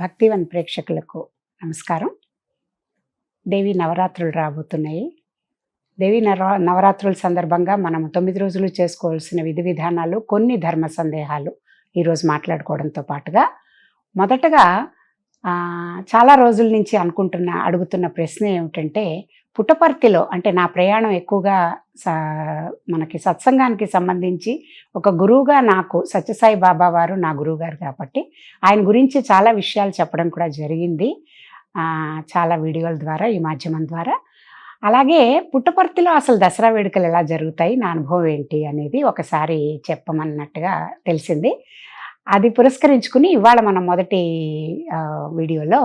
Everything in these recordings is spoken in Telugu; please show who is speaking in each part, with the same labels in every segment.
Speaker 1: భక్తివన్ ప్రేక్షకులకు నమస్కారం. దేవి నవరాత్రులు రాబోతున్నాయి. దేవి నవ నవరాత్రుల సందర్భంగా మనం తొమ్మిది రోజులు చేసుకోవాల్సిన విధి విధానాలు కొన్ని ధర్మ సందేహాలు ఈరోజు మాట్లాడుకోవడంతో పాటుగా మొదటగా చాలా రోజుల నుంచి అనుకుంటున్న అడుగుతున్న ప్రశ్న ఏమిటంటే పుట్టపర్తిలో అంటే నా ప్రయాణం ఎక్కువగా స- మనకి సత్సంగానికి సంబంధించి ఒక గురువుగా నాకు సత్యసాయి బాబా వారు నా గురువు గారు కాబట్టి ఆయన గురించి చాలా విషయాలు చెప్పడం కూడా జరిగింది. చాలా వీడియోల ద్వారా ఈ మాధ్యమం ద్వారా. అలాగే పుట్టపర్తిలో అసలు దసరా వేడుకలు ఎలా జరుగుతాయి నా అనుభవం ఏంటి అనేది ఒకసారి చెప్పమన్నట్టుగా తెలిసింది. అది పురస్కరించుకుని ఇవాళ మనం మొదటి వీడియోలో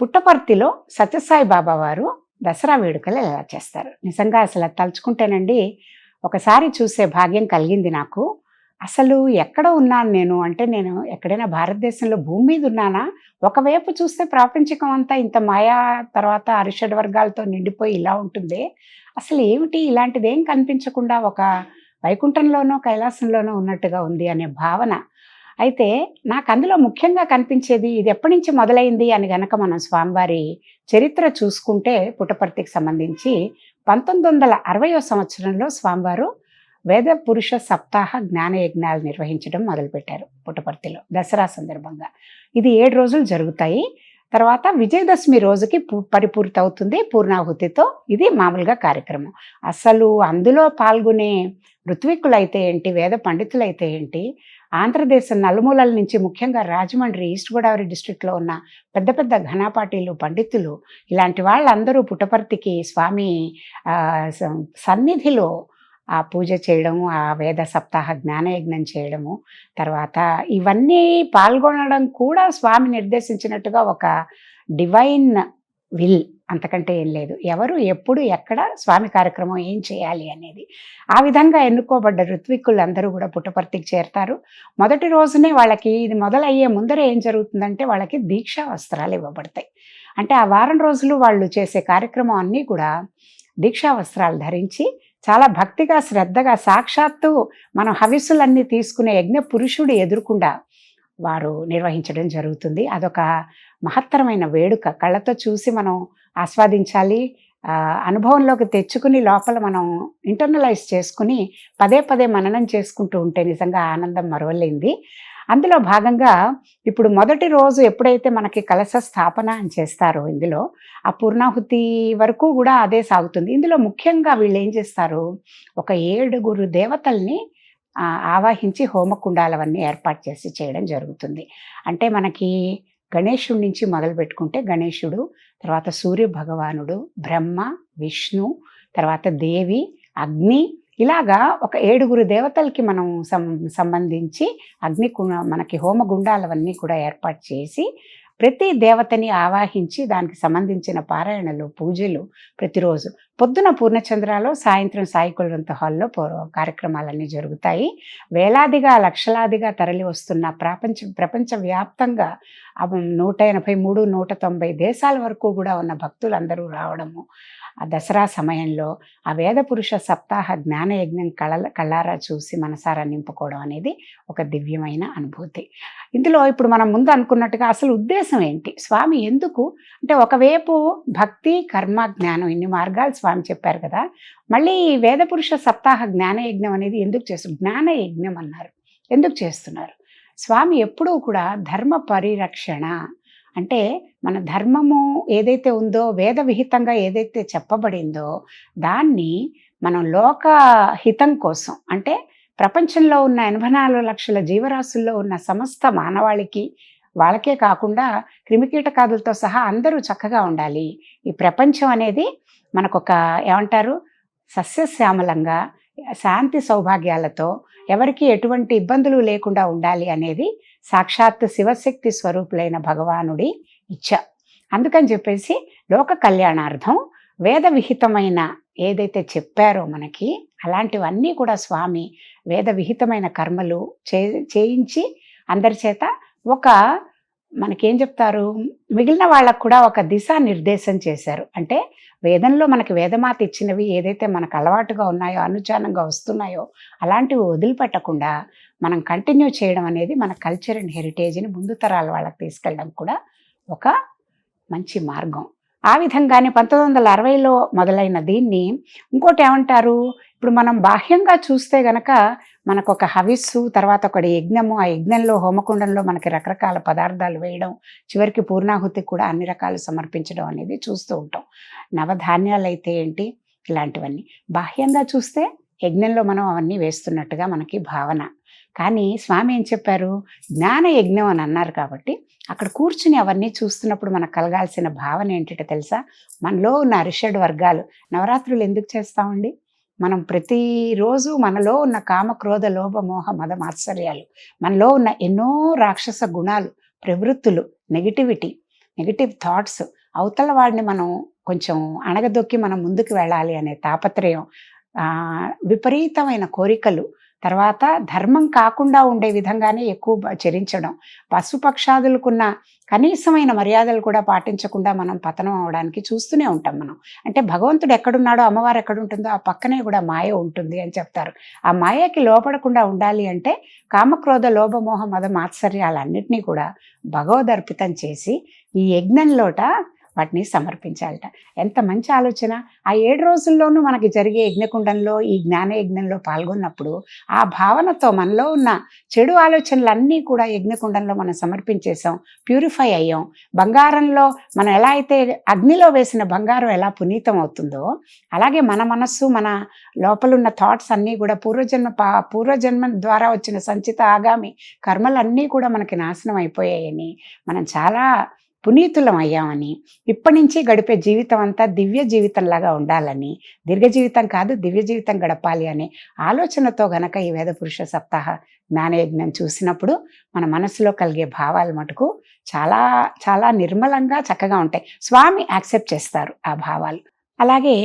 Speaker 1: పుట్టపర్తిలో సత్యసాయి బాబా వారు దసరా వేడుకలు ఎలా చేస్తారు? నిజంగా అసలు తలుచుకుంటేనండి ఒకసారి చూసే భాగ్యం కలిగింది నాకు. అసలు ఎక్కడ ఉన్నాను నేను? అంటే నేను ఎక్కడైనా భారతదేశంలో భూమి మీద ఉన్నానా? ఒకవైపు చూస్తే ప్రాపంచికం అంతా ఇంత మాయా తర్వాత అరిషడ్ వర్గాలతో నిండిపోయి ఇలా ఉంటుంది? అసలు ఏమిటి ఇలాంటిదేం కనిపించకుండా ఒక వైకుంఠంలోనో కైలాసంలోనో ఉన్నట్టుగా ఉంది అనే భావన. అయితే నాకు అందులో ముఖ్యంగా కనిపించేది ఇది ఎప్పటి నుంచి మొదలైంది అని గనక మనం స్వామివారి చరిత్ర చూసుకుంటే పుట్టపర్తికి సంబంధించి పంతొమ్మిది వందల అరవయో సంవత్సరంలో స్వామివారు వేద పురుష సప్తాహ జ్ఞాన యజ్ఞాలు నిర్వహించడం మొదలుపెట్టారు పుట్టపర్తిలో దసరా సందర్భంగా. ఇది ఏడు రోజులు జరుగుతాయి. తర్వాత విజయదశమి రోజుకి పరిపూర్తి అవుతుంది పూర్ణాహుతితో. ఇది మామూలుగా కార్యక్రమం. అసలు అందులో పాల్గొనే ఋత్వికులైతే ఏంటి? వేద పండితులైతే ఏంటి? ఆంధ్రదేశం నలుమూలల నుంచి ముఖ్యంగా రాజమండ్రి ఈస్ట్ గోదావరి డిస్ట్రిక్ట్లో ఉన్న పెద్ద పెద్ద ఘనాపాటీలు పండితులు ఇలాంటి వాళ్ళందరూ పుట్టపర్తికి స్వామి సన్నిధిలో ఆ పూజ చేయడము ఆ వేద సప్తాహ జ్ఞానయజ్ఞం చేయడము తర్వాత ఇవన్నీ పాల్గొనడం కూడా స్వామి నిర్దేశించినట్టుగా ఒక డివైన్ విల్ అంతకంటే ఏం లేదు. ఎవరు ఎప్పుడు ఎక్కడ స్వామి కార్యక్రమం ఏం చేయాలి అనేది. ఆ విధంగా ఎన్నుకోబడ్డ ఋత్విక్కులు అందరూ కూడా పుట్టపర్తికి చేరతారు. మొదటి రోజునే వాళ్ళకి ఇది మొదలయ్యే ముందర ఏం జరుగుతుందంటే వాళ్ళకి దీక్షా వస్త్రాలు ఇవ్వబడతాయి. అంటే ఆ వారం రోజులు వాళ్ళు చేసే కార్యక్రమం అన్నీ కూడా దీక్షా వస్త్రాలు ధరించి చాలా భక్తిగా శ్రద్ధగా సాక్షాత్తు మనం హవిస్సులన్నీ తీసుకునే యజ్ఞ పురుషుడు ఎదురుకుండా వారు నిర్వహించడం జరుగుతుంది. అదొక మహత్తరమైన వేడుక. కళ్ళతో చూసి మనం ఆస్వాదించాలి. అనుభవంలోకి తెచ్చుకుని లోపల మనం ఇంటర్నలైజ్ చేసుకుని పదే పదే మననం చేసుకుంటూ ఉంటే నిజంగా ఆనందం మరవలేంది అందులో భాగంగా ఇప్పుడు మొదటి రోజు ఎప్పుడైతే మనకి కలశ స్థాపన అని చేస్తారో ఇందులో ఆ పూర్ణాహుతి వరకు కూడా అదే సాగుతుంది. ఇందులో ముఖ్యంగా వీళ్ళు ఏం చేస్తారు? ఒక ఏడుగురు దేవతల్ని ఆవాహించి హోమకుండాలవన్నీ ఏర్పాటు చేసి చేయడం జరుగుతుంది. అంటే మనకి గణేశుడి నుంచి మొదలు పెట్టుకుంటే గణేశుడు తర్వాత సూర్య భగవానుడు బ్రహ్మ విష్ణు తర్వాత దేవి అగ్ని. ఇలాగా ఒక ఏడుగురు దేవతలకి మనం సం సంబంధించి అగ్ని మనకి మనకి హోమగుండాలవన్నీ కూడా ఏర్పాటు చేసి ప్రతి దేవతని ఆవాహించి దానికి సంబంధించిన పారాయణలు పూజలు ప్రతిరోజు. పొద్దున పూర్ణచంద్రాలో సాయంత్రం సాయి కులవంత హాల్లో పో- కార్యక్రమాలన్నీ జరుగుతాయి. వేలాదిగా లక్షలాదిగా తరలి వస్తున్న ప్రపంచ ప్రపంచ వ్యాప్తంగా నూట ఎనభై మూడు నూట తొంభై దేశాల వరకు కూడా ఉన్న భక్తులందరూ రావడము ఆ దసరా సమయంలో ఆ వేద పురుష సప్తాహ జ్ఞానయజ్ఞం కళ కళ్ళారా చూసి మనసారా నింపుకోవడం అనేది ఒక దివ్యమైన అనుభూతి. ఇందులో ఇప్పుడు మనం ముందు అనుకున్నట్టుగా అసలు ఉద్దేశం ఏంటి? స్వామి ఎందుకు? అంటే ఒకవైపు భక్తి కర్మ జ్ఞానం ఇన్ని మార్గాలు స్వామి చెప్పారు కదా మళ్ళీ ఈ వేద పురుష సప్తాహ జ్ఞాన యజ్ఞం అనేది ఎందుకు చేస్తారు జ్ఞానయజ్ఞం అన్నారు. ఎందుకు చేస్తున్నారు? స్వామి ఎప్పుడూ కూడా ధర్మ పరిరక్షణ అంటే మన ధర్మము ఏదైతే ఉందో వేద విహితంగా ఏదైతే చెప్పబడిందో దాన్ని మనం లోక హితం కోసం అంటే ప్రపంచంలో ఉన్న ఎనభై నాలుగు లక్షల జీవరాశుల్లో ఉన్న సమస్త మానవాళికి వాళ్ళకే కాకుండా క్రిమికీటకాదులతో సహా అందరూ చక్కగా ఉండాలి. ఈ ప్రపంచం అనేది మనకొక ఏమంటారు? సస్యశ్యామలంగా శాంతి సౌభాగ్యాలతో ఎవరికి ఎటువంటి ఇబ్బందులు లేకుండా ఉండాలి అనేది సాక్షాత్ శివశక్తి స్వరూపులైన భగవానుడి ఇచ్చ. అందుకని చెప్పేసి లోక కళ్యాణార్థం వేద విహితమైన ఏదైతే చెప్పారో మనకి అలాంటివన్నీ కూడా స్వామి వేద విహితమైన కర్మలు చే చేయించి అందరి చేత ఒక మనకేం చెప్తారు? మిగిలిన వాళ్ళకు కూడా ఒక దిశా నిర్దేశం చేశారు. అంటే వేదంలో మనకి వేదమాత ఇచ్చినవి ఏదైతే మనకు అలవాటుగా ఉన్నాయో అనుచానంగా వస్తున్నాయో అలాంటివి వదిలిపెట్టకుండా మనం కంటిన్యూ చేయడం అనేది మన కల్చర్ అండ్ హెరిటేజ్ని ముందు తరాల వాళ్ళకి తీసుకెళ్ళడం కూడా ఒక మంచి మార్గం. ఆ విధంగానే పంతొమ్మిది వందల అరవైలో మొదలైన దీన్ని ఇంకోటి ఏమంటారు? ఇప్పుడు మనం బాహ్యంగా చూస్తే గనక మనకు ఒక హవిస్సు తర్వాత ఒక యజ్ఞము. ఆ యజ్ఞంలో హోమకుండంలో మనకి రకరకాల పదార్థాలు వేయడం చివరికి పూర్ణాహుతి కూడా అన్ని రకాలు సమర్పించడం అనేది చూస్తూ ఉంటాం. నవధాన్యాలు అయితే ఏంటి? ఇలాంటివన్నీ. బాహ్యంగా చూస్తే యజ్ఞంలో మనం అవన్నీ వేస్తున్నట్టుగా మనకి భావన. కానీ స్వామి ఏం చెప్పారు? జ్ఞాన యజ్ఞం అని అన్నారు కాబట్టి అక్కడ కూర్చుని అవన్నీ చూస్తున్నప్పుడు మనకు కలగాల్సిన భావన ఏంటంటే తెలుసా? మనలో ఉన్న అరిషడ్ వర్గాలు. నవరాత్రులు ఎందుకు చేస్తామండి? మనం ప్రతిరోజు మనలో ఉన్న కామ క్రోధ లోభ మోహ మద మాత్సర్యాలు మనలో ఉన్న ఎన్నో రాక్షస గుణాలు ప్రవృత్తులు నెగిటివిటీ నెగిటివ్ థాట్స్ అవతల వాడిని మనం కొంచెం అణగదొక్కి మనం ముందుకు వెళ్ళాలి అనే తాపత్రయం విపరీతమైన కోరికలు తర్వాత ధర్మం కాకుండా ఉండే విధంగానే ఎక్కువ చరించడం. పశుపక్షాదులకున్న కనీసమైన మర్యాదలు కూడా పాటించకుండా మనం పతనం అవడానికి చూస్తూనే ఉంటాం మనం. అంటే భగవంతుడు ఎక్కడున్నాడో అమ్మవారు ఎక్కడుంటుందో ఆ పక్కనే కూడా మాయ ఉంటుంది అని చెప్తారు. ఆ మాయకి లోపడకుండా ఉండాలి అంటే కామక్రోధ లోభమోహ మద మాత్సర్యాలన్నింటినీ కూడా భగవదర్పితం చేసి ఈ యజ్ఞంలోట వాటిని సమర్పించాలట. ఎంత మంచి ఆలోచన. ఆ ఏడు రోజుల్లోనూ మనకి జరిగే యజ్ఞకుండంలో ఈ జ్ఞాన యజ్ఞంలో పాల్గొన్నప్పుడు ఆ భావనతో మనలో ఉన్న చెడు ఆలోచనలన్నీ కూడా యజ్ఞకుండంలో మనం సమర్పించేసాం ప్యూరిఫై అయ్యాం. బంగారంలో మనం ఎలా అయితే అగ్నిలో వేసిన బంగారం ఎలా పునీతం అవుతుందో అలాగే మన మనస్సు మన లోపలున్న థాట్స్ అన్నీ కూడా పూర్వజన్మ పా పూర్వజన్మ ద్వారా వచ్చిన సంచిత ఆగామి కర్మలన్నీ కూడా మనకి నాశనం అయిపోయాయని మనం చాలా పునీతులం అయ్యామని ఇప్పటి నుంచి గడిపే జీవితం అంతా దివ్య జీవితంలాగా ఉండాలని దీర్ఘ జీవితం కాదు దివ్య జీవితం గడపాలి అనే ఆలోచనతో గనక ఈ వేద పురుష సప్తాహ జ్ఞానయజ్ఞం చూసినప్పుడు మన మనసులో కలిగే భావాలు మటుకు చాలా చాలా నిర్మలంగా చక్కగా ఉంటాయి. స్వామి యాక్సెప్ట్ చేస్తారు ఆ భావాలు. అలాగే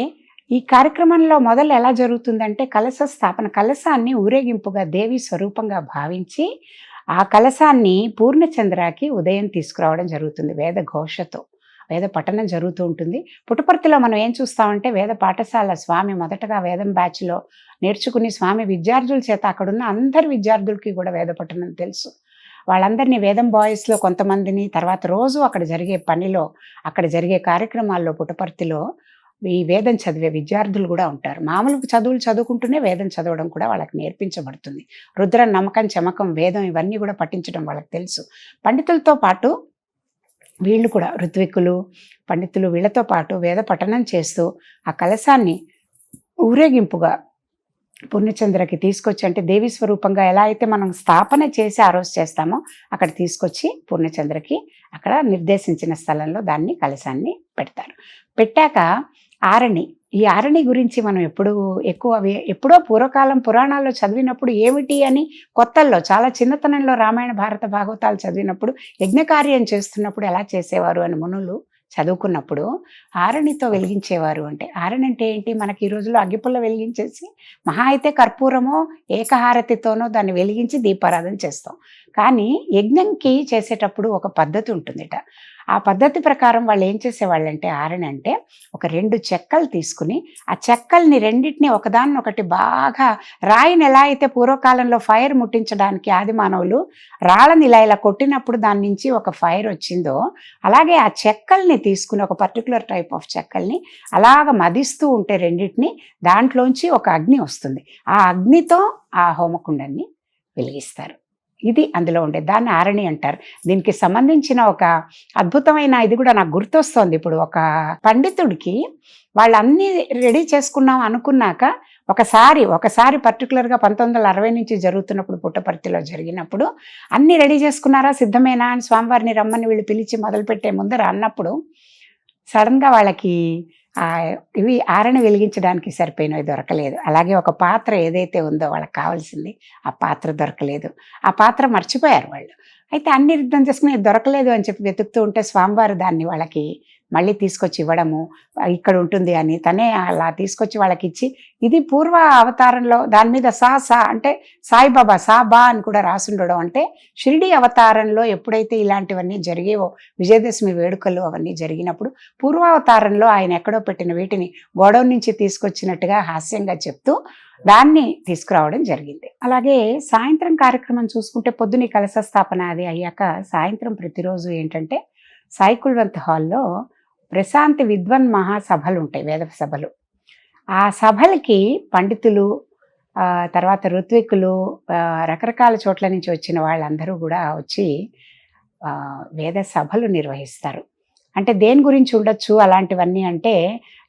Speaker 1: ఈ కార్యక్రమంలో మొదలు ఎలా జరుగుతుందంటే కలశ స్థాపన కలశాన్ని ఊరేగింపుగా దేవి స్వరూపంగా భావించి ఆ కలశాన్ని పూర్ణచంద్రకి ఉదయం తీసుకురావడం జరుగుతుంది వేద ఘోషతో. వేద పఠనం జరుగుతూ ఉంటుంది. పుట్టపర్తిలో మనం ఏం చూస్తామంటే వేద పాఠశాల స్వామి మొదటగా వేదం బ్యాచ్లో నేర్చుకుని స్వామి విద్యార్థుల చేత అక్కడున్న అందరి విద్యార్థులకి కూడా వేద పఠనం తెలుసు. వాళ్ళందరినీ వేదం బాయ్స్లో కొంతమందిని తర్వాత రోజు అక్కడ జరిగే పనిలో అక్కడ జరిగే కార్యక్రమాల్లో పుట్టపర్తిలో ఈ వేదం చదివే విద్యార్థులు కూడా ఉంటారు. మామూలు చదువులు చదువుకుంటూనే వేదం చదవడం కూడా వాళ్ళకి నేర్పించబడుతుంది. రుద్ర నమ్మకం చమకం వేదం ఇవన్నీ కూడా పఠించడం వాళ్ళకి తెలుసు. పండితులతో పాటు వీళ్ళు కూడా ఋత్విక్కులు పండితులు వీళ్ళతో పాటు వేద పఠనం చేస్తూ ఆ కలశాన్ని ఊరేగింపుగా పూర్ణచంద్రకి తీసుకొచ్చి అంటే దేవి స్వరూపంగా ఎలా అయితే మనం స్థాపన చేసి ఆ రోజు చేస్తామో అక్కడ తీసుకొచ్చి పూర్ణచంద్రకి అక్కడ నిర్దేశించిన స్థలంలో దాన్ని కలశాన్ని పెడతారు. పెట్టాక ఆరణి ఈ ఆరణి గురించి మనం ఎప్పుడు ఎక్కువ ఎప్పుడో పూర్వకాలం పురాణాల్లో చదివినప్పుడు ఏమిటి అని కొత్తల్లో చాలా చిన్నతనంలో రామాయణ భారత భాగవతాలు చదివినప్పుడు యజ్ఞకార్యం చేస్తున్నప్పుడు ఎలా చేసేవారు అని మునులు చదువుకున్నప్పుడు ఆరణితో వెలిగించేవారు అంటే ఆరణి అంటే ఏంటి? మనకి ఈ రోజుల్లో అగ్గిపుల్ల వెలిగించేసి మహా అయితే కర్పూరమో ఏకహారతితోనో దాన్ని వెలిగించి దీపారాధన చేస్తాం. కానీ యజ్ఞంకి చేసేటప్పుడు ఒక పద్ధతి ఉంటుందిట. ఆ పద్ధతి ప్రకారం వాళ్ళు ఏం చేసేవాళ్ళంటే ఆరణి అంటే ఒక రెండు చెక్కలు తీసుకుని ఆ చెక్కల్ని రెండింటిని ఒకదాన్ని ఒకటి బాగా రాయిని ఎలా అయితే పూర్వకాలంలో ఫైర్ ముట్టించడానికి ఆది మానవులు రాళ్ళని ఇలా ఇలా కొట్టినప్పుడు దాని నుంచి ఒక ఫైర్ వచ్చిందో అలాగే ఆ చెక్కల్ని తీసుకుని ఒక పర్టికులర్ టైప్ ఆఫ్ చెక్కల్ని అలాగ మదిస్తూ ఉంటే రెండింటిని దాంట్లోంచి ఒక అగ్ని వస్తుంది. ఆ అగ్నితో ఆ హోమకుండాన్ని వెలిగిస్తారు. ఇది అందులో ఉండే. దాన్ని ఆరణి అంటారు. దీనికి సంబంధించిన ఒక అద్భుతమైన ఇది కూడా నాకు గుర్తొస్తోంది. ఇప్పుడు ఒక పండితుడికి వాళ్ళన్నీ రెడీ చేసుకున్నాం అనుకున్నాక ఒకసారి ఒకసారి పర్టికులర్గా పంతొమ్మిది వందల అరవై నుంచి జరుగుతున్నప్పుడు పుట్టపర్తిలో జరిగినప్పుడు అన్నీ రెడీ చేసుకున్నారా? సిద్ధమేనా? అని స్వామివారిని రమ్మని వీళ్ళు పిలిచి మొదలుపెట్టే ముందర అన్నప్పుడు సడన్గా వాళ్ళకి ఇవి ఆరణ వెలిగించడానికి సరిపోయినవి దొరకలేదు. అలాగే ఒక పాత్ర ఏదైతే ఉందో వాళ్ళకి కావాల్సింది ఆ పాత్ర దొరకలేదు. ఆ పాత్ర మర్చిపోయారు వాళ్ళు. అయితే అన్ని యుద్ధం చేసుకుని దొరకలేదు అని చెప్పి వెతుకుతూ ఉంటే స్వామివారు దాన్ని వాళ్ళకి మళ్ళీ తీసుకొచ్చి ఇవ్వడము ఇక్కడ ఉంటుంది అని తనే అలా తీసుకొచ్చి వాళ్ళకి ఇచ్చి ఇది పూర్వ అవతారంలో దాని మీద సా సా అంటే సాయిబాబా సా బా అని కూడా రాసుండడం అంటే షిరిడి అవతారంలో ఎప్పుడైతే ఇలాంటివన్నీ జరిగేవో విజయదశమి వేడుకలు అవన్నీ జరిగినప్పుడు పూర్వావతారంలో ఆయన ఎక్కడో పెట్టిన వీటిని గోడౌన్ నుంచి తీసుకొచ్చినట్టుగా హాస్యంగా చెప్తూ దాన్ని తీసుకురావడం జరిగింది. అలాగే సాయంత్రం కార్యక్రమం చూసుకుంటే పొద్దున కలశ స్థాపన అది అయ్యాక సాయంత్రం ప్రతిరోజు ఏంటంటే సైకుల్వంత్ హాల్లో ప్రశాంతి విద్వన్ మహాసభలు ఉంటాయి వేద సభలు. ఆ సభలకి పండితులు తర్వాత ఋత్వికులు రకరకాల చోట్ల నుంచి వచ్చిన వాళ్ళందరూ కూడా వచ్చి వేద సభలు నిర్వహిస్తారు. అంటే దేని గురించి ఉండొచ్చు అలాంటివన్నీ అంటే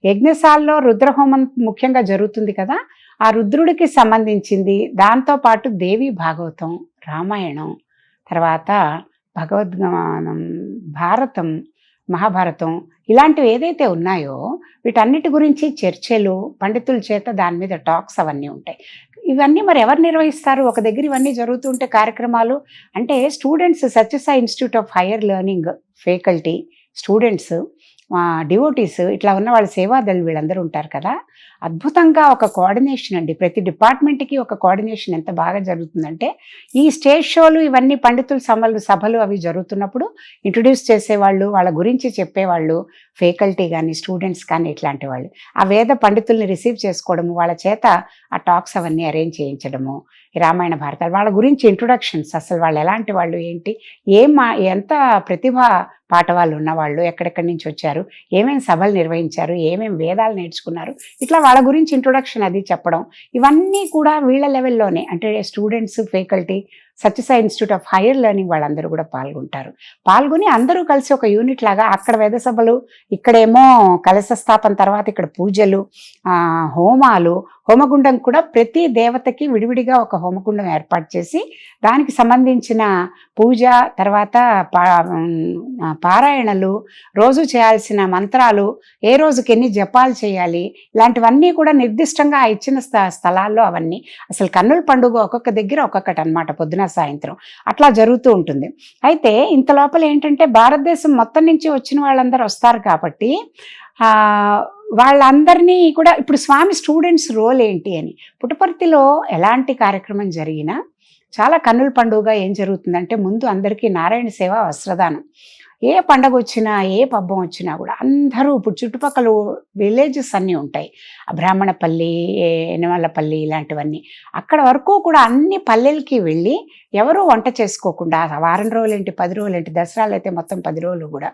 Speaker 1: యజ్ఞశాలలో రుద్రహోమం ముఖ్యంగా జరుగుతుంది కదా ఆ రుద్రుడికి సంబంధించింది. దాంతో పాటు దేవి భాగవతం రామాయణం తర్వాత భగవద్గమానం భారతం మహాభారతం ఇలాంటివి ఏదైతే ఉన్నాయో వీటన్నిటి గురించి చర్చలు పండితుల చేత దాని మీద టాక్స్ అవన్నీ ఉంటాయి. ఇవన్నీ మరి ఎవరు నిర్వహిస్తారు? ఒక దగ్గర ఇవన్నీ జరుగుతుంటే కార్యక్రమాలు? అంటే students Sathya Sai institute of higher learning faculty students devotees ఇట్లా ఉన్న వాళ్ళ సేవాదళ్ళు వీళ్ళందరూ ఉంటారు కదా. అద్భుతంగా ఒక కోఆర్డినేషన్ అండి. ప్రతి డిపార్ట్మెంట్కి ఒక కోఆర్డినేషన్ ఎంత బాగా జరుగుతుందంటే ఈ స్టేజ్ షోలు ఇవన్నీ పండితుల సభలు సభలు అవి జరుగుతున్నప్పుడు ఇంట్రొడ్యూస్ చేసేవాళ్ళు వాళ్ళ గురించి చెప్పేవాళ్ళు ఫ్యాకల్టీ కానీ స్టూడెంట్స్ కానీ ఇట్లాంటి వాళ్ళు. ఆ వేద పండితుల్ని రిసీవ్ చేసుకోవడము వాళ్ళ చేత ఆ టాక్స్ అవన్నీ అరేంజ్ చేయించడము రామాయణ భారతాలు. వాళ్ళ గురించి ఇంట్రొడక్షన్స్ అసలు వాళ్ళు ఎలాంటి వాళ్ళు ఏంటి ఏం మా ఎంత ప్రతిభ పాఠవాళ్ళు ఉన్నవాళ్ళు ఎక్కడెక్కడి నుంచి వచ్చారు ఏమేమి సభలు నిర్వహించారు ఏమేమి వేదాలు నేర్చుకున్నారు ఇట్లా వాళ్ళ గురించి ఇంట్రొడక్షన్ అది చెప్పడం ఇవన్నీ కూడా వీళ్ళ లెవెల్లోనే అంటే students faculty Sathya Sai institute of higher learning వాళ్ళందరూ కూడా పాల్గొంటారు. పాల్గొని అందరూ కలిసి ఒక యూనిట్ లాగా అక్కడ వేదసభలు ఇక్కడేమో కలశ స్థాపన తర్వాత ఇక్కడ పూజలు హోమాలు హోమగుండం కూడా ప్రతి దేవతకి విడివిడిగా ఒక హోమగుండం ఏర్పాటు చేసి దానికి సంబంధించిన పూజ తర్వాత పా పారాయణలు రోజు చేయాల్సిన మంత్రాలు ఏ రోజుకి ఎన్ని జపాలు చేయాలి ఇలాంటివన్నీ కూడా నిర్దిష్టంగా ఆ ఇచ్చిన స్థ- స్థలాల్లో అవన్నీ అసలు కన్నుల పండుగ ఒక్కొక్క దగ్గర ఒక్కొక్కటి అనమాట పొద్దున సాయంత్రం. అట్లా జరుగుతూ ఉంటుంది. అయితే ఇంత లోపల ఏంటంటే భారతదేశం మొత్తం నుంచి వచ్చిన వాళ్ళందరూ వస్తారు కాబట్టి వాళ్ళందరినీ కూడా ఇప్పుడు స్వామి స్టూడెంట్స్ రోల్ ఏంటి అని. పుట్టపర్తిలో ఎలాంటి కార్యక్రమం జరిగినా చాలా కన్నుల పండుగ ఏం జరుగుతుందంటే ముందు అందరికీ నారాయణ సేవ వస్త్రదానం. ఏ పండగ వచ్చినా ఏ పబ్బం వచ్చినా కూడా అందరూ ఇప్పుడు చుట్టుపక్కల విలేజెస్ అన్నీ ఉంటాయి. బ్రాహ్మణపల్లి ఏ- ఎనమల్లపల్లి ఇలాంటివన్నీ. అక్కడ వరకు కూడా అన్ని పల్లెలకి వెళ్ళి ఎవరూ వంట చేసుకోకుండా వారం రోజులు ఏంటి పది రోజులు ఏంటి దసరాలు అయితే మొత్తం పది రోజులు కూడా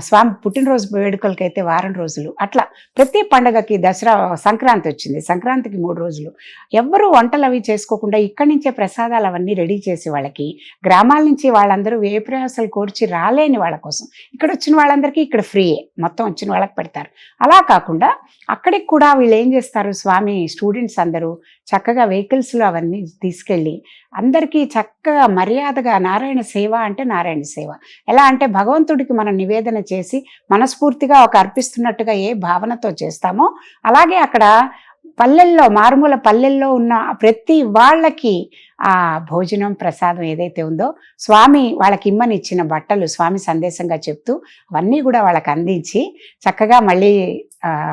Speaker 1: స్వామి పుట్టినరోజు వేడుకలకి అయితే వారం రోజులు అట్లా ప్రతి పండగకి దసరా సంక్రాంతి వచ్చింది. సంక్రాంతికి మూడు రోజులు. ఎవ్వరూ వంటలు అవి చేసుకోకుండా ఇక్కడి నుంచే ప్రసాదాలు అవన్నీ రెడీ చేసి వాళ్ళకి గ్రామాల నుంచి వాళ్ళందరూ ఏ ప్రయాసాలు కోర్చి రాలేని వాళ్ళ కోసం. ఇక్కడ వచ్చిన వాళ్ళందరికీ ఇక్కడ ఫ్రీయే. మొత్తం వచ్చిన వాళ్ళకి పెడతారు. అలా కాకుండా అక్కడికి కూడా వీళ్ళు ఏం చేస్తారు? స్వామి స్టూడెంట్స్ అందరూ చక్కగా వెహికల్స్లో అవన్నీ తీసుకెళ్ళి అందరికీ చక్కగా మర్యాదగా నారాయణ సేవ అంటే నారాయణ సేవ. ఎలా అంటే భగవంతుడికి మనం నివేదన చేసి మనస్ఫూర్తిగా ఒక అర్పిస్తున్నట్టుగా ఏ భావనతో చేస్తామో అలాగే అక్కడ పల్లెల్లో మారుమూల పల్లెల్లో ఉన్న ప్రతి వాళ్ళకి ఆ భోజనం ప్రసాదం ఏదైతే ఉందో స్వామి వాళ్ళకి ఇమ్మని ఇచ్చిన బట్టలు స్వామి సందేశంగా చెప్తూ అవన్నీ కూడా వాళ్ళకి అందించి చక్కగా మళ్ళీ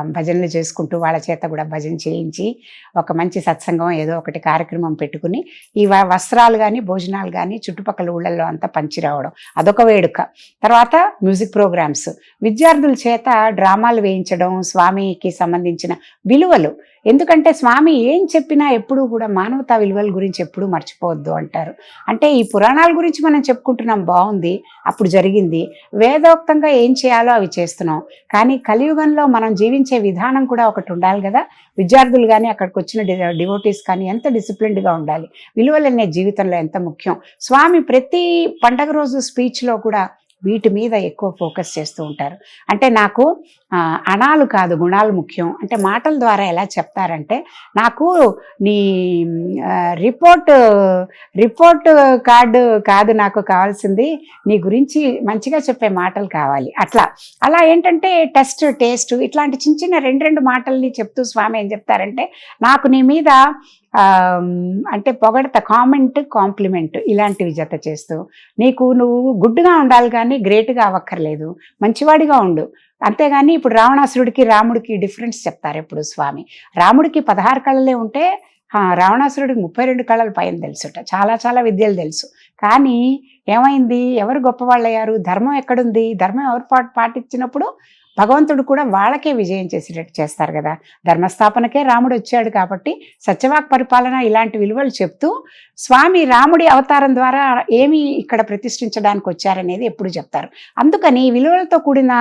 Speaker 1: భజనలు చేసుకుంటూ వాళ్ళ చేత కూడా భజన చేయించి ఒక మంచి సత్సంగం ఏదో ఒకటి కార్యక్రమం పెట్టుకుని ఈ వ- వస్త్రాలు కానీ భోజనాలు కానీ చుట్టుపక్కల ఊళ్ళల్లో అంతా పంచి రావడం. అదొక వేడుక. తర్వాత మ్యూజిక్ ప్రోగ్రామ్స్. విద్యార్థుల చేత డ్రామాలు వేయించడం స్వామికి సంబంధించిన విలువలు. ఎందుకంటే స్వామి ఏం చెప్పినా ఎప్పుడూ కూడా మానవతా విలువల గురించి ఎప్పుడూ మర్చిపోవద్దు అంటారు. అంటే ఈ పురాణాల గురించి మనం చెప్పుకుంటున్నాం బాగుంది అప్పుడు జరిగింది. వేదోక్తంగా ఏం చేయాలో అవి చేస్తున్నాం. కానీ కలియుగంలో మనం జీవించే విధానం కూడా ఒకటి ఉండాలి కదా. విద్యార్థులు కానీ అక్కడికి వచ్చిన డివోటీస్ కానీ ఎంత డిసిప్లిన్డ్గా ఉండాలి. విలువలు అనే జీవితంలో ఎంత ముఖ్యం. స్వామి ప్రతి పండగ రోజు స్పీచ్లో కూడా వీటి మీద ఎక్కువ ఫోకస్ చేస్తూ ఉంటారు. అంటే నాకు అణాలు కాదు గుణాలు ముఖ్యం. అంటే మాటల ద్వారా ఎలా చెప్తారంటే నాకు నీ రిపోర్ట్ రిపోర్ట్ కార్డు కాదు నాకు కావాల్సింది నీ గురించి మంచిగా చెప్పే మాటలు కావాలి. అట్లా. అలా ఏంటంటే టెస్ట్ టేస్ట్ ఇట్లాంటి చిన్న చిన్న రెండు రెండు మాటల్ని చెప్తూ స్వామి ఏం చెప్తారంటే నాకు నీ మీద అంటే పొగడత కామెంట్ కాంప్లిమెంట్ ఇలాంటివి జత చేస్తూ నీకు నువ్వు గుడ్డుగా ఉండాలి కానీ గ్రేట్గా అవ్వక్కర్లేదు మంచివాడిగా ఉండు. అంతేగాని ఇప్పుడు రావణాసురుడికి రాముడికి డిఫరెన్స్ చెప్తారు ఇప్పుడు స్వామి. రాముడికి పదహారు కళలే ఉంటే రావణాసురుడికి ముప్పై రెండు కళలు పైన తెలుసుట. చాలా చాలా విద్యలు తెలుసు. కానీ ఏమైంది? ఎవరు గొప్పవాళ్ళయ్యారు? ధర్మం ఎక్కడుంది? ధర్మం ఎవరు పాటు పాటించినప్పుడు భగవంతుడు కూడా వాళ్ళకే విజయం చేసేటట్టు చేస్తారు కదా. ధర్మస్థాపనకే రాముడు వచ్చాడు కాబట్టి సత్యవాక్ పరిపాలన ఇలాంటి విలువలు చెప్తూ స్వామి రాముడి అవతారం ద్వారా ఏమి ఇక్కడ ప్రతిష్ఠించడానికి వచ్చారనేది ఎప్పుడు చెప్తారు. అందుకని విలువలతో కూడిన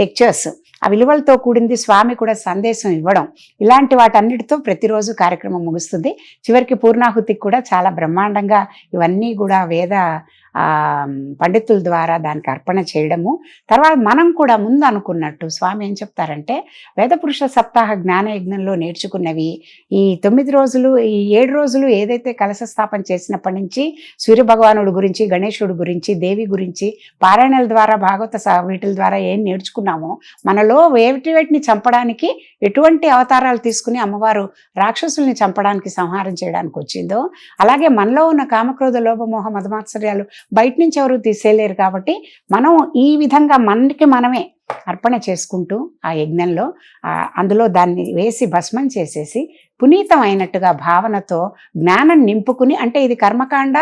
Speaker 1: లెక్చర్స్ ఆ విలువలతో కూడింది స్వామి కూడా సందేశం ఇవ్వడం ఇలాంటి వాటన్నిటితో ప్రతిరోజు కార్యక్రమం ముగుస్తుంది. చివరికి పూర్ణాహుతికి కూడా చాలా బ్రహ్మాండంగా ఇవన్నీ కూడా వేద పండితుల ద్వారా దానికి అర్పణ చేయడము. తర్వాత మనం కూడా ముందు అనుకున్నట్టు స్వామి ఏం చెప్తారంటే వేదపురుష సప్తాహ జ్ఞాన యజ్ఞంలో నేర్చుకున్నవి ఈ తొమ్మిది రోజులు ఈ ఏడు రోజులు ఏదైతే కలశ స్థాపన చేసినప్పటి నుంచి సూర్య భగవానుడి గురించి గణేశుడు గురించి దేవి గురించి పారాయణల ద్వారా భాగవత వీటిల ద్వారా ఏం నేర్చుకున్నామో మనలో వేటి వేటిని చంపడానికి ఎటువంటి అవతారాలు తీసుకుని అమ్మవారు రాక్షసుల్ని చంపడానికి సంహారం చేయడానికి వచ్చిందో అలాగే మనలో ఉన్న కామక్రోధ లోపమోహ మధమాత్సర్యాలు బయట నుంచి ఎవరు తీసేయలేరు కాబట్టి మనం ఈ విధంగా మనకి మనమే అర్పణ చేసుకుంటూ ఆ యజ్ఞంలో అందులో దాన్ని వేసి భస్మం చేసేసి పునీతం అయినట్టుగా భావనతో జ్ఞానం నింపుకుని అంటే ఇది కర్మకాండ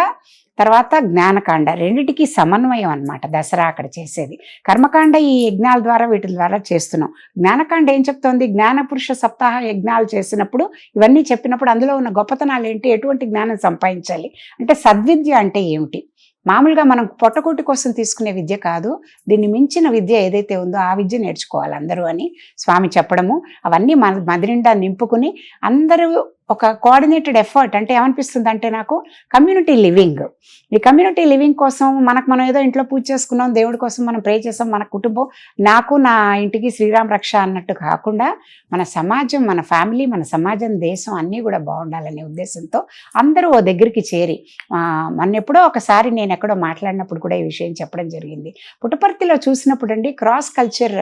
Speaker 1: తర్వాత జ్ఞానకాండ రెండిటికి సమన్వయం అన్నమాట దసరా అక్కడ చేసేది. కర్మకాండ ఈ యజ్ఞాల ద్వారా వీటి ద్వారా చేస్తున్నాం. జ్ఞానకాండ ఏం చెప్తోంది? జ్ఞానపురుష సప్తాహ యజ్ఞాలు చేసినప్పుడు ఇవన్నీ చెప్పినప్పుడు అందులో ఉన్న గొప్పతనాలు ఏంటి? ఎటువంటి జ్ఞానం సంపాదించాలి? అంటే సద్విద్య అంటే ఏమిటి? మామూలుగా మనం పొట్టకూటి కోసం తీసుకునే విద్య కాదు దీన్ని మించిన విద్య ఏదైతే ఉందో ఆ విద్య నేర్చుకోవాలి అందరూ అని స్వామి చెప్పడము. అవన్నీ మన మదినిండా నింపుకుని అందరూ ఒక కోఆర్డినేటెడ్ ఎఫర్ట్ అంటే ఏమనిపిస్తుంది అంటే నాకు కమ్యూనిటీ లివింగ్ ఈ కమ్యూనిటీ లివింగ్ కోసం మనకు మనం ఏదో ఇంట్లో పూజ చేసుకున్నాం దేవుడి కోసం మనం ప్రే చేసాం మన కుటుంబం నాకు నా ఇంటికి శ్రీరామ్ రక్ష అన్నట్టు కాకుండా మన సమాజం మన ఫ్యామిలీ మన సమాజం దేశం అన్నీ కూడా బాగుండాలనే ఉద్దేశంతో అందరూ ఓ దగ్గరికి చేరి మన మొన్న ఎప్పుడో ఒకసారి నేను ఎక్కడో మాట్లాడినప్పుడు కూడా ఈ విషయం చెప్పడం జరిగింది. పుట్టపర్తిలో చూసినప్పుడు అండి క్రాస్ కల్చర్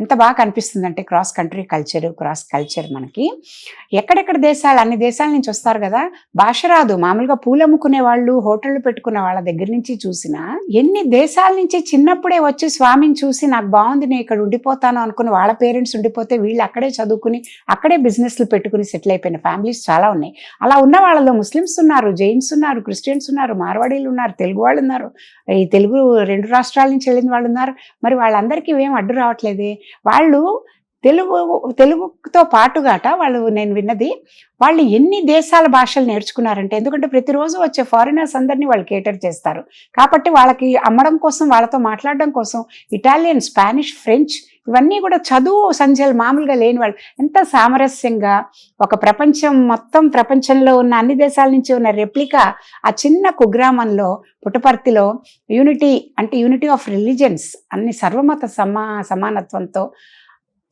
Speaker 1: ఎంత బాగా కనిపిస్తుందంటే cross country culture cross culture మనకి. ఎక్కడెక్కడ దేశాలు అన్ని దేశాల నుంచి వస్తారు కదా. భాష రాదు. మామూలుగా పూలు అమ్ముకునే వాళ్ళు హోటళ్ళు పెట్టుకునే వాళ్ళ దగ్గర నుంచి చూసినా ఎన్ని దేశాల నుంచి చిన్నప్పుడే వచ్చి స్వామిని చూసి నాకు బాగుంది నేను ఇక్కడ ఉండిపోతాను అనుకుని వాళ్ళ పేరెంట్స్ ఉండిపోతే వీళ్ళు అక్కడే చదువుకుని అక్కడే బిజినెస్లు పెట్టుకుని సెటిల్ అయిపోయిన ఫ్యామిలీస్ చాలా ఉన్నాయి. అలా ఉన్న వాళ్ళలో ముస్లిమ్స్ ఉన్నారు జైన్స్ ఉన్నారు క్రిస్టియన్స్ ఉన్నారు మార్వాడీలు ఉన్నారు తెలుగు వాళ్ళు ఉన్నారు. ఈ తెలుగు రెండు రాష్ట్రాల నుంచి వెళ్ళిన వాళ్ళు ఉన్నారు. మరి వాళ్ళందరికీ ఏం అడ్డు రావట్లేదే? వాళ్ళు తెలుగు తెలుగుతో పాటుగాట వాళ్ళు నేను విన్నది వాళ్ళు ఎన్ని దేశాల భాషలు నేర్చుకున్నారంటే ఎందుకంటే ప్రతిరోజు వచ్చే ఫారినర్స్ అందరినీ వాళ్ళు కేటర్ చేస్తారు. కాబట్టి వాళ్ళకి అమ్మడం కోసం వాళ్ళతో మాట్లాడడం కోసం ఇటాలియన్ స్పానిష్ ఫ్రెంచ్ ఇవన్నీ కూడా చదువు సంధ్యలు మామూలుగా లేని వాళ్ళు. ఎంత సామరస్యంగా ఒక ప్రపంచం మొత్తం ప్రపంచంలో ఉన్న అన్ని దేశాల నుంచి ఉన్న రెప్లికా ఆ చిన్న కుగ్రామంలో పుట్టపర్తిలో యూనిటీ అంటే యూనిటీ ఆఫ్ రిలీజన్స్ అన్ని సర్వమత సమా సమానత్వంతో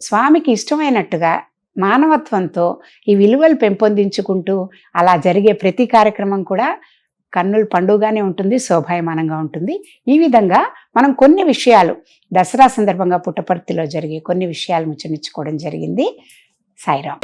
Speaker 1: స్వామికి ఇష్టమైనట్టుగా మానవత్వంతో ఈ విలువలు పెంపొందించుకుంటూ అలా జరిగే ప్రతి కార్యక్రమం కూడా కన్నుల పండుగగానే ఉంటుంది శోభాయమానంగా ఉంటుంది. ఈ విధంగా మనం కొన్ని విషయాలు దసరా సందర్భంగా పుట్టపర్తిలో జరిగే కొన్ని విషయాలు ముచ్చనిచ్చుకోవడం జరిగింది. సాయిరామ్.